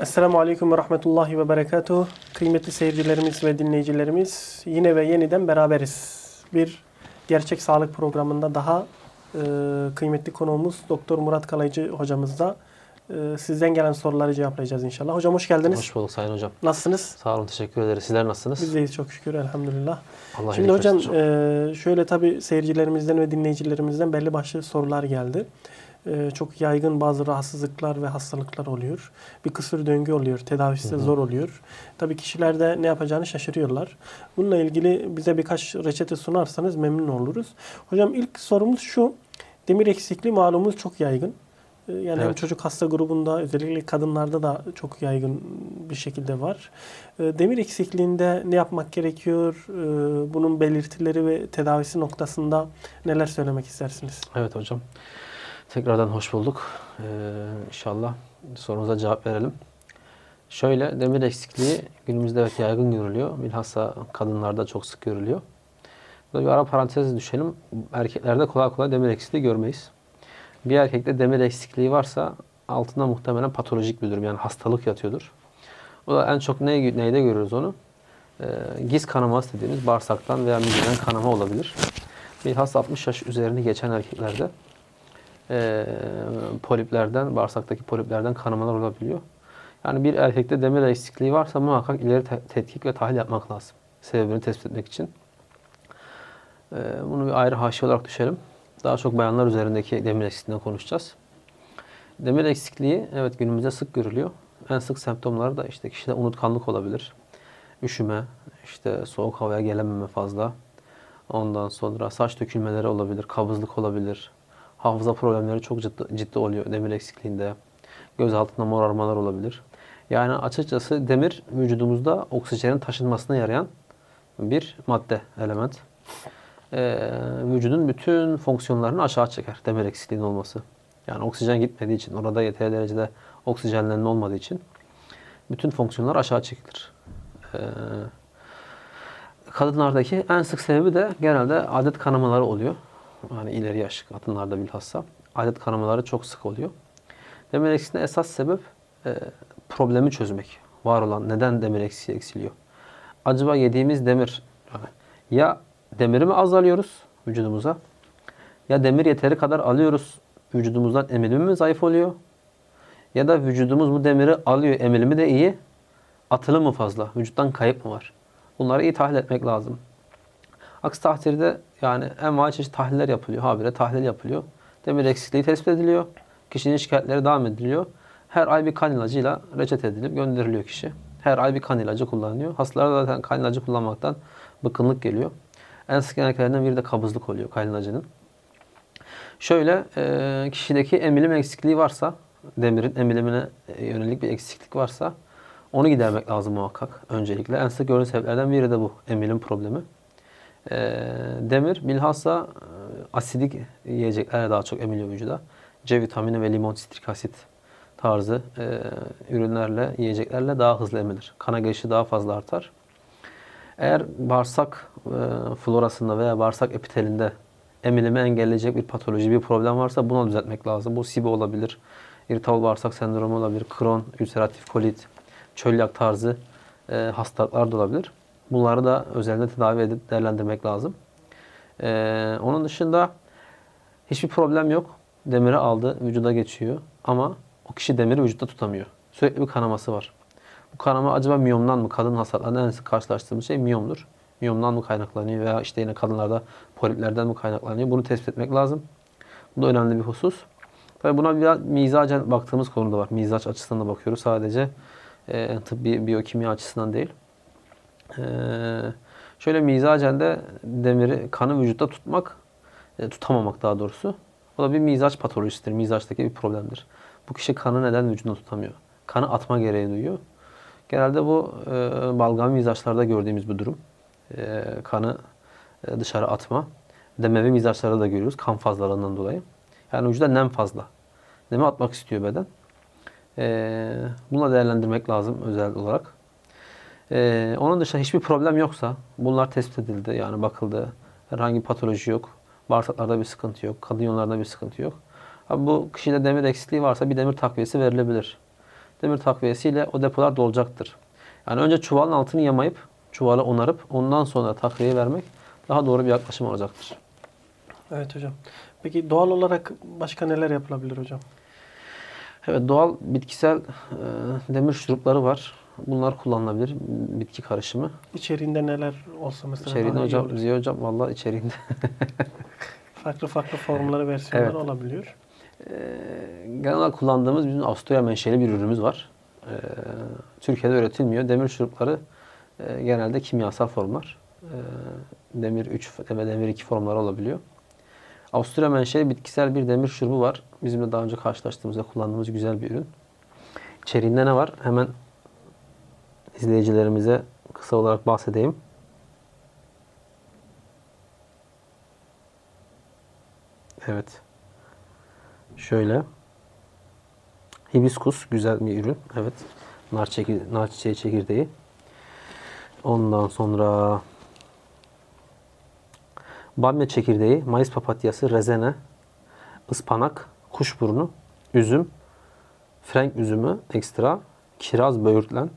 Esselamu Aleyküm ve Rahmetullahi ve Berekatuhu. Kıymetli seyircilerimiz ve dinleyicilerimiz yine ve yeniden beraberiz. Bir gerçek sağlık programında daha e, kıymetli konuğumuz Doktor Murat Kalaycı hocamızla e, sizden gelen soruları cevaplayacağız inşallah. Hocam hoş geldiniz. Hoş bulduk Sayın Hocam. Nasılsınız? Sağ olun, teşekkür ederiz. Sizler nasılsınız? Biz deyiz çok şükür elhamdülillah. Allah Şimdi hocam e, şöyle tabii seyircilerimizden ve dinleyicilerimizden belli başlı sorular geldi. E, çok yaygın bazı rahatsızlıklar ve hastalıklar oluyor. Bir kısır döngü oluyor. Tedavisi de zor oluyor. Tabii kişiler de ne yapacağını şaşırıyorlar. Bununla ilgili bize birkaç reçete sunarsanız memnun oluruz. Hocam ilk sorumuz şu. Demir eksikliği malumuz çok yaygın. E, Yani hem Evet. çocuk hasta grubunda özellikle kadınlarda da çok yaygın bir şekilde var. E, Demir eksikliğinde ne yapmak gerekiyor? Bunun belirtileri ve tedavisi noktasında neler söylemek istersiniz? Evet hocam. Tekrardan hoş bulduk. Ee, inşallah sorunuza cevap verelim. Şöyle demir eksikliği günümüzde evet yaygın görülüyor. Bilhassa kadınlarda çok sık görülüyor. Burada bir ara parantez düşelim. Erkeklerde kolay kolay demir eksikliği görmeyiz. Bir erkekte demir eksikliği varsa altında muhtemelen patolojik bir durum yani hastalık yatıyordur. O da en çok ne, neyde görüyoruz onu? Ee, giz kanaması dediğimiz bağırsaktan veya mideden kanama olabilir. Bilhassa 60 yaş üzerini geçen erkeklerde e, poliplerden, bağırsaktaki poliplerden kanamalar olabiliyor. Yani bir erkekte demir eksikliği varsa muhakkak ileri te- tetkik ve tahlil yapmak lazım. Sebebini tespit etmek için. E, bunu bir ayrı haşi olarak düşelim. Daha çok bayanlar üzerindeki demir eksikliğinden konuşacağız. Demir eksikliği evet günümüzde sık görülüyor. En sık semptomları da işte kişide unutkanlık olabilir. Üşüme, işte soğuk havaya gelememe fazla. Ondan sonra saç dökülmeleri olabilir, kabızlık olabilir. Hafıza problemleri çok ciddi, ciddi oluyor demir eksikliğinde. Göz altında morarmalar olabilir. Yani açıkçası demir vücudumuzda oksijenin taşınmasına yarayan bir madde, element. Ee, vücudun bütün fonksiyonlarını aşağı çeker demir eksikliğinin olması. Yani oksijen gitmediği için, orada yeteri derecede oksijenlenme olmadığı için bütün fonksiyonlar aşağı çekilir. Ee, kadınlardaki en sık sebebi de genelde adet kanamaları oluyor. Yani ileri yaş kadınlarda bilhassa. Adet kanamaları çok sık oluyor. Demir eksikliğine esas sebep e, problemi çözmek. Var olan neden demir eksiği eksiliyor? Acaba yediğimiz demir yani ya demiri mi az alıyoruz vücudumuza? Ya demir yeteri kadar alıyoruz vücudumuzdan emilimi mi zayıf oluyor? Ya da vücudumuz bu demiri alıyor emilimi de iyi atılım mı fazla? Vücuttan kayıp mı var? Bunları iyi tahlil etmek lazım. Aksi takdirde yani envai çeşit tahliller yapılıyor. Habire tahlil yapılıyor. Demir eksikliği tespit ediliyor. Kişinin şikayetleri devam ediliyor. Her ay bir kan ilacıyla reçete edilip gönderiliyor kişi. Her ay bir kan ilacı kullanılıyor. Hastalara zaten kan ilacı kullanmaktan bıkkınlık geliyor. En sık geneklerinden biri de kabızlık oluyor kan ilacının. Şöyle e, kişideki emilim eksikliği varsa, demirin emilimine e, yönelik bir eksiklik varsa onu gidermek lazım muhakkak öncelikle. En sık görülen sebeplerden biri de bu emilim problemi. E, demir bilhassa e, asidik yiyeceklerle daha çok emiliyor vücuda. C vitamini ve limon sitrik asit tarzı e, ürünlerle, yiyeceklerle daha hızlı emilir. Kana girişi daha fazla artar. Eğer bağırsak e, florasında veya bağırsak epitelinde emilimi engelleyecek bir patoloji, bir problem varsa bunu düzeltmek lazım. Bu SIBO olabilir, irritable bağırsak sendromu olabilir, Crohn, ülseratif kolit, çölyak tarzı hastalıklar da olabilir. Bunları da özellikle tedavi edip değerlendirmek lazım. E, onun dışında hiçbir problem yok. Demiri aldı, vücuda geçiyor ama o kişi demiri vücutta tutamıyor. Sürekli bir kanaması var. Bu kanama acaba miyomdan mı? Kadın hastalarında en sık karşılaştığımız şey miyomdur. Miyomdan mı kaynaklanıyor veya işte yine kadınlarda poliplerden mi kaynaklanıyor? Bunu tespit etmek lazım. Bu da önemli bir husus. Tabii buna biraz mizacen baktığımız konu da var. Mizaç açısından da bakıyoruz. Sadece e, tıbbi biyokimya açısından değil. E, şöyle mizacen de demiri kanı vücutta tutmak, e, tutamamak daha doğrusu. O da bir mizaç patolojisidir. Mizaçtaki bir problemdir. Bu kişi kanı neden vücudunda tutamıyor? Kanı atma gereği duyuyor. Genelde bu e, balgam mizaçlarda gördüğümüz bir durum. E, kanı e, dışarı atma. Demevi mizaçlarda da görüyoruz kan fazlalığından dolayı. Yani vücuda nem fazla. Nemi atmak istiyor beden. E, bununla değerlendirmek lazım özel olarak. E, onun dışında hiçbir problem yoksa bunlar tespit edildi yani bakıldı. Herhangi bir patoloji yok. Bağırsaklarda bir sıkıntı yok. Kadın yollarında bir sıkıntı yok. Abi bu kişide demir eksikliği varsa bir demir takviyesi verilebilir. demir takviyesiyle o depolar dolacaktır. Yani önce çuvalın altını yamayıp çuvalı onarıp ondan sonra takviye vermek daha doğru bir yaklaşım olacaktır. Evet hocam. Peki doğal olarak başka neler yapılabilir hocam? Evet doğal bitkisel e, demir şurupları var. Bunlar kullanılabilir. Bitki karışımı. İçeriğinde neler olsa mesela İçeriğinde daha iyi hocam, olur. Ziya hocam vallahi içeriğinde. farklı farklı formları, versiyonları Evet. olabiliyor. Ee, genel olarak kullandığımız bizim Avusturya menşeli bir ürünümüz var. Ee, Türkiye'de üretilmiyor. Demir şurupları e, genelde kimyasal formlar. Ee, demir 3 ve demir 2 formları olabiliyor. Avusturya menşeli bitkisel bir demir şurubu var. Bizim de daha önce karşılaştığımızda kullandığımız güzel bir ürün. İçeriğinde ne var? Hemen izleyicilerimize kısa olarak bahsedeyim. Evet. Şöyle. Hibiskus güzel bir ürün. Evet. Nar, çekir, nar çiçeği çekirdeği. Ondan sonra bamya çekirdeği, mayıs papatyası, rezene, ıspanak, kuşburnu, üzüm, frenk üzümü ekstra, kiraz böğürtlen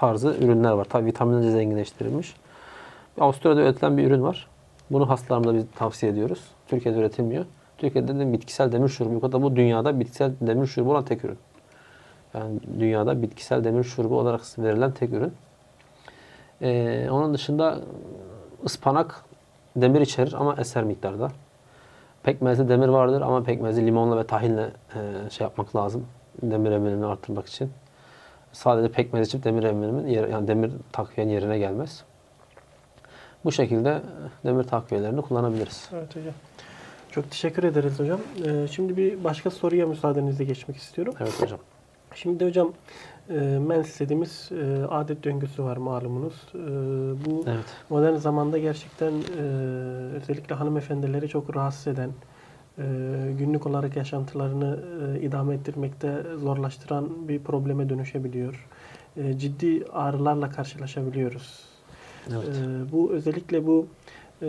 tarzı ürünler var. Tabi vitaminle zenginleştirilmiş. Avusturya'da üretilen bir ürün var. Bunu hastalarımıza biz tavsiye ediyoruz. Türkiye'de üretilmiyor. Türkiye'de de bitkisel demir şurubu yok. Bu dünyada bitkisel demir şurubu olan tek ürün. Yani dünyada bitkisel demir şurubu olarak verilen tek ürün. Ee, onun dışında ıspanak demir içerir ama eser miktarda. Pekmezde demir vardır ama pekmezi limonla ve tahinle e, şey yapmak lazım. Demir eminimini arttırmak için. Sadece pekmez içip demir eminimin yer, yani demir takviyenin yerine gelmez. Bu şekilde e, demir takviyelerini kullanabiliriz. Evet hocam. Çok teşekkür ederiz hocam. Ee, şimdi bir başka soruya müsaadenizle geçmek istiyorum. Evet hocam. Şimdi hocam e, mens dediğimiz e, adet döngüsü var malumunuz. E, bu Evet. modern zamanda gerçekten e, özellikle hanımefendileri çok rahatsız eden, e, günlük olarak yaşantılarını e, idame ettirmekte zorlaştıran bir probleme dönüşebiliyor. E, ciddi ağrılarla karşılaşabiliyoruz. Evet. Bu özellikle bu e,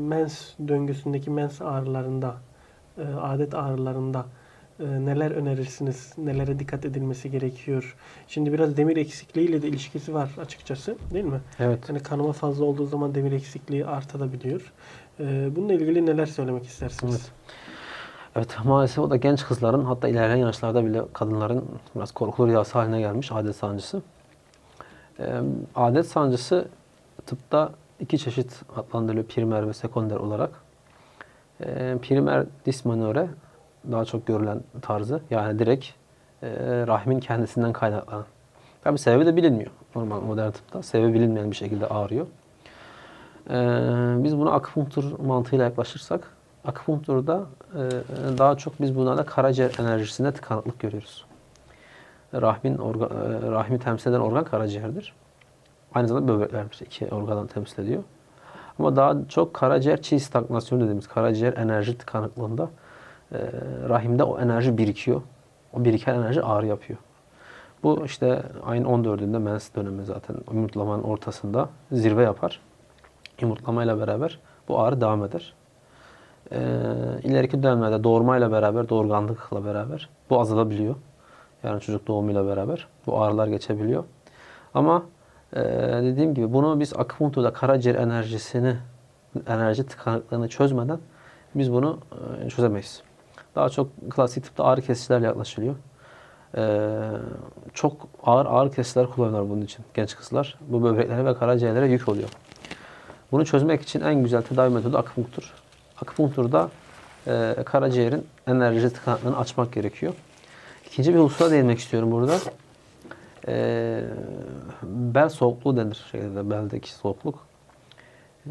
mens döngüsündeki mens ağrılarında, e, adet ağrılarında e, neler önerirsiniz? Nelere dikkat edilmesi gerekiyor? Şimdi biraz demir eksikliğiyle de ilişkisi var açıkçası, değil mi? Evet. Yani kanama fazla olduğu zaman demir eksikliği artabiliyor. E, bununla ilgili neler söylemek istersiniz? Evet. Evet maalesef o da genç kızların hatta ilerleyen yaşlarda bile kadınların biraz korkulu rüyası haline gelmiş adet sancısı. Ee, adet sancısı tıpta iki çeşit adlandırılıyor primer ve sekonder olarak. Ee, primer dismenore daha çok görülen tarzı yani direkt e, rahmin kendisinden kaynaklanan. Tabi sebebi de bilinmiyor. Normal modern tıpta sebebi bilinmeyen bir şekilde ağrıyor. Ee, biz buna akupunktur mantığıyla yaklaşırsak akupunkturda e, daha çok biz bunlarda karaciğer enerjisinde tıkanıklık görüyoruz. Rahmin orga, e, rahmi temsil eden organ karaciğerdir. Aynı zamanda böbreklerimiz iki organı temsil ediyor. Ama daha çok karaciğer çiğ stagnasyonu dediğimiz karaciğer enerji tıkanıklığında e, rahimde o enerji birikiyor. O biriken enerji ağrı yapıyor. Bu işte ayın 14'ünde mens dönemi zaten yumurtlamanın ortasında zirve yapar. Yumurtlamayla beraber bu ağrı devam eder. Ee, ileriki dönemlerde doğurmayla beraber, doğurganlıkla beraber bu azalabiliyor. Yani çocuk doğumuyla beraber bu ağrılar geçebiliyor. Ama e, dediğim gibi bunu biz akupunkturda karaciğer enerjisini, enerji tıkanıklığını çözmeden biz bunu e, çözemeyiz. Daha çok klasik tıpta ağrı kesicilerle yaklaşılıyor. Ee, çok ağır ağır kesiciler kullanıyorlar bunun için genç kızlar. Bu böbreklere ve karaciğerlere yük oluyor. Bunu çözmek için en güzel tedavi metodu akupunktur. Akupunkturda e, karaciğerin enerji tıkanıklığını açmak gerekiyor. İkinci bir hususa değinmek istiyorum burada. E, bel soğukluğu denir. Şeyde, beldeki soğukluk. E,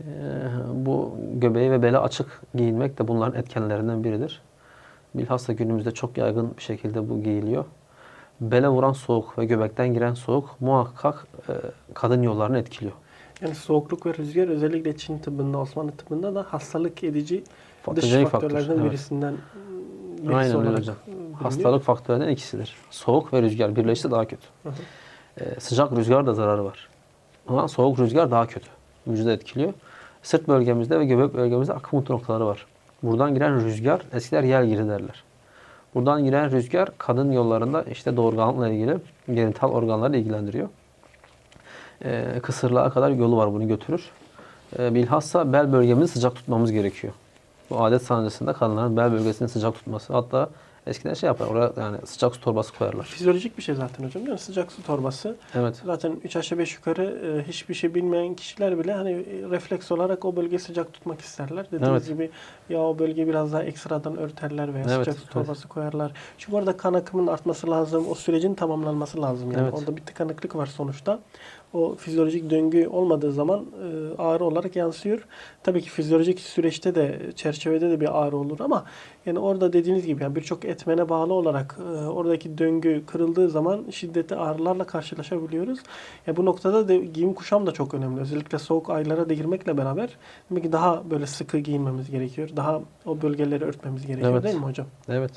bu göbeği ve beli açık giyinmek de bunların etkenlerinden biridir. Bilhassa günümüzde çok yaygın bir şekilde bu giyiliyor. Bele vuran soğuk ve göbekten giren soğuk muhakkak e, kadın yollarını etkiliyor. Yani soğukluk ve rüzgar özellikle Çin tıbbında, Osmanlı tıbbında da hastalık edici dış Patojenik faktör, faktörlerden evet. birisinden birisi Aynen öyle hocam. biliniyor. Hastalık faktörlerinden ikisidir. Soğuk ve rüzgar birleşse daha kötü. Hı hı. Ee, sıcak rüzgar da zararı var. Ama soğuk rüzgar daha kötü. Vücudu etkiliyor. Sırt bölgemizde ve göbek bölgemizde akupunktur noktaları var. Buradan giren rüzgar eskiler yel giri derler. Buradan giren rüzgar kadın yollarında işte doğurganlıkla ilgili genital organları ilgilendiriyor. Ee, kısırlığa kadar yolu var bunu götürür. Ee, bilhassa bel bölgemizi sıcak tutmamız gerekiyor. Bu adet sancısında kadınların bel bölgesini sıcak tutması. Hatta eskiden şey yapar oraya yani sıcak su torbası koyarlar. Fizyolojik bir şey zaten hocam değil mi? Sıcak su torbası. Evet. Zaten 3 aşağı 5 yukarı e, hiçbir şey bilmeyen kişiler bile hani e, refleks olarak o bölgeyi sıcak tutmak isterler. Dediğiniz Evet. gibi ya o bölgeyi biraz daha ekstradan örterler veya Evet, sıcak su evet. torbası koyarlar. Çünkü orada kan akımının artması lazım. O sürecin tamamlanması lazım. Yani Evet. orada bir tıkanıklık var sonuçta. O fizyolojik döngü olmadığı zaman e, ağrı olarak yansıyor. Tabii ki fizyolojik süreçte de çerçevede de bir ağrı olur ama yani orada dediğiniz gibi yani birçok etmene bağlı olarak e, oradaki döngü kırıldığı zaman şiddetli ağrılarla karşılaşabiliyoruz. Ya bu noktada da giyim kuşam da çok önemli. Özellikle soğuk aylara da girmekle beraber demek ki daha böyle sıkı giyinmemiz gerekiyor. Daha o bölgeleri örtmemiz gerekiyor Evet. değil mi hocam? Evet.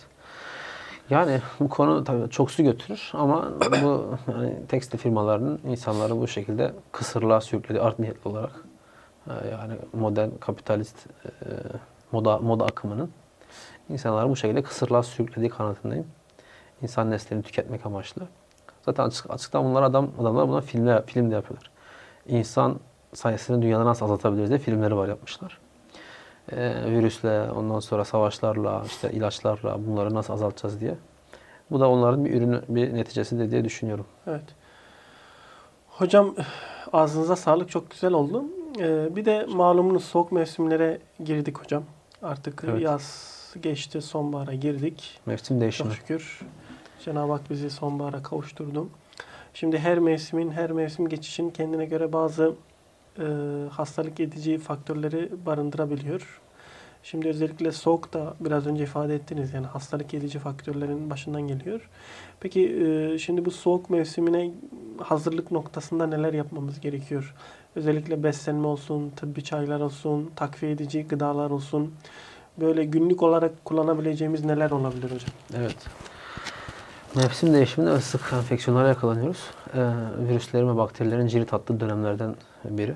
Yani bu konu tabii çok su götürür ama bu yani tekstil firmalarının insanları bu şekilde kısırlığa sürüklediği art niyetli olarak e, yani modern kapitalist e, moda moda akımının insanları bu şekilde kısırlığa sürüklediği kanatındayım. İnsan neslini tüketmek amaçlı. Zaten açık, açıktan bunlar adam adamlar buna filmde film de yapıyorlar. İnsan sayısını dünyada nasıl azaltabiliriz diye filmleri var yapmışlar. Ee, virüsle, ondan sonra savaşlarla, işte ilaçlarla bunları nasıl azaltacağız diye. Bu da onların bir ürünü, bir neticesi diye düşünüyorum. Evet. Hocam ağzınıza sağlık çok güzel oldu. Ee, bir de malumunuz soğuk mevsimlere girdik hocam. Artık Evet. yaz geçti, sonbahara girdik. Mevsim değişimi. Çok şükür. Cenab-ı Hak bizi sonbahara kavuşturdu. Şimdi her mevsimin, her mevsim geçişin kendine göre bazı e, hastalık edici faktörleri barındırabiliyor. Şimdi özellikle soğuk da biraz önce ifade ettiniz yani hastalık edici faktörlerin başından geliyor. Peki e, şimdi bu soğuk mevsimine hazırlık noktasında neler yapmamız gerekiyor? Özellikle beslenme olsun, tıbbi çaylar olsun, takviye edici gıdalar olsun. Böyle günlük olarak kullanabileceğimiz neler olabilir hocam? Evet. Mevsim değişiminde sık enfeksiyonlara yakalanıyoruz. Ee, virüslerin ve bakterilerin cirit attığı dönemlerden biri.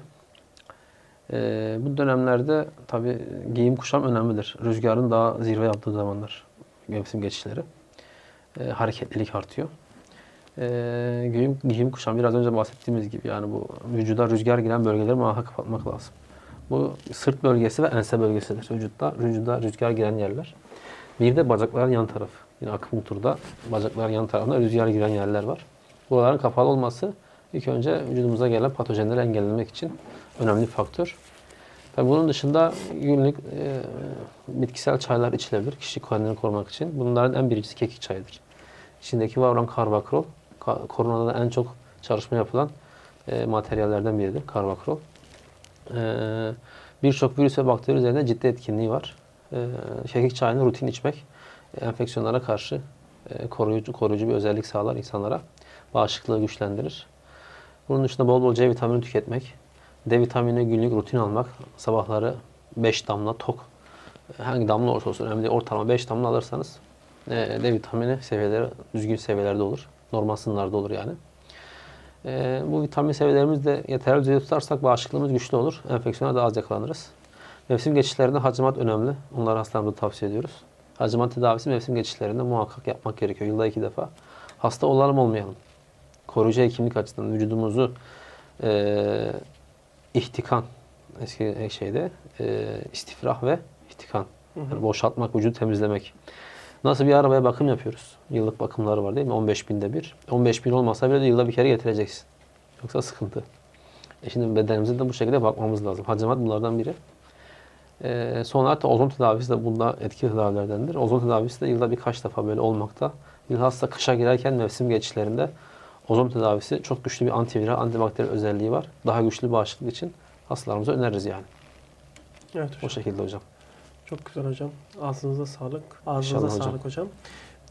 Ee, bu dönemlerde tabi giyim kuşam önemlidir. Rüzgarın daha zirve yaptığı zamanlar mevsim geçişleri. Ee, hareketlilik artıyor. Ee, giyim, giyim kuşam biraz önce bahsettiğimiz gibi yani bu vücuda rüzgar giren bölgeleri muhakkak kapatmak lazım. Bu sırt bölgesi ve ense bölgesidir vücutta. Vücuda rüzgar giren yerler. Bir de bacakların yan tarafı. Yine akupunkturda bacakların yan tarafında rüzgar giren yerler var. Buraların kapalı olması ilk önce vücudumuza gelen patojenleri engellemek için önemli bir faktör. Tabii bunun dışında günlük e, bitkisel çaylar içilebilir kişi kendini korumak için. Bunların en birincisi kekik çayıdır. İçindeki var olan karbakrol, ka- koronada da en çok çalışma yapılan e, materyallerden biridir karbakrol. E, Birçok virüs ve bakteri üzerinde ciddi etkinliği var. Kekik çayını rutin içmek e, enfeksiyonlara karşı e, koruyucu koruyucu bir özellik sağlar insanlara. Bağışıklığı güçlendirir. Bunun dışında bol bol C vitamini tüketmek, D vitamini günlük rutin almak, sabahları 5 damla tok, e, hangi damla olursa olsun önemli değil, ortalama 5 damla alırsanız D vitamini seviyeleri düzgün seviyelerde olur. Normal sınırlarda olur yani. E, bu vitamin seviyelerimizi de yeterli düzeyde tutarsak bağışıklığımız güçlü olur. Enfeksiyona daha az yakalanırız. Mevsim geçişlerinde hacamat önemli. Onları hastalarımıza tavsiye ediyoruz. Hacamat tedavisi mevsim geçişlerinde muhakkak yapmak gerekiyor. Yılda iki defa. Hasta olalım olmayalım. Koruyucu hekimlik açısından vücudumuzu e, ihtikan eski şeyde e, istifrah ve ihtikan. Yani boşaltmak, vücudu temizlemek. Nasıl bir arabaya bakım yapıyoruz? Yıllık bakımları var değil mi? 15 binde bir. 15 bin olmasa bile de yılda bir kere getireceksin. Yoksa sıkıntı. E şimdi bedenimize de bu şekilde bakmamız lazım. Hacamat bunlardan biri. Ee, son olarak da ozon tedavisi de bunda etkili tedavilerdendir. Ozon tedavisi de yılda birkaç defa böyle olmakta. Bilhassa kışa girerken mevsim geçişlerinde ozon tedavisi çok güçlü bir antiviral, antibakteriyel özelliği var. Daha güçlü bağışıklık için hastalarımıza öneririz yani. Evet O hocam. şekilde hocam. Çok güzel hocam. Ağzınıza sağlık. Ağzınıza İnşallah hocam. sağlık hocam.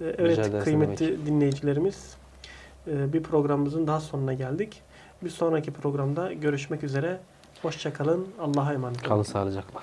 Ee, Rica Evet kıymetli dinleyicilerimiz e, bir programımızın daha sonuna geldik. Bir sonraki programda görüşmek üzere. Hoşçakalın. Allah'a emanet olun. Kalın sağlıcakla.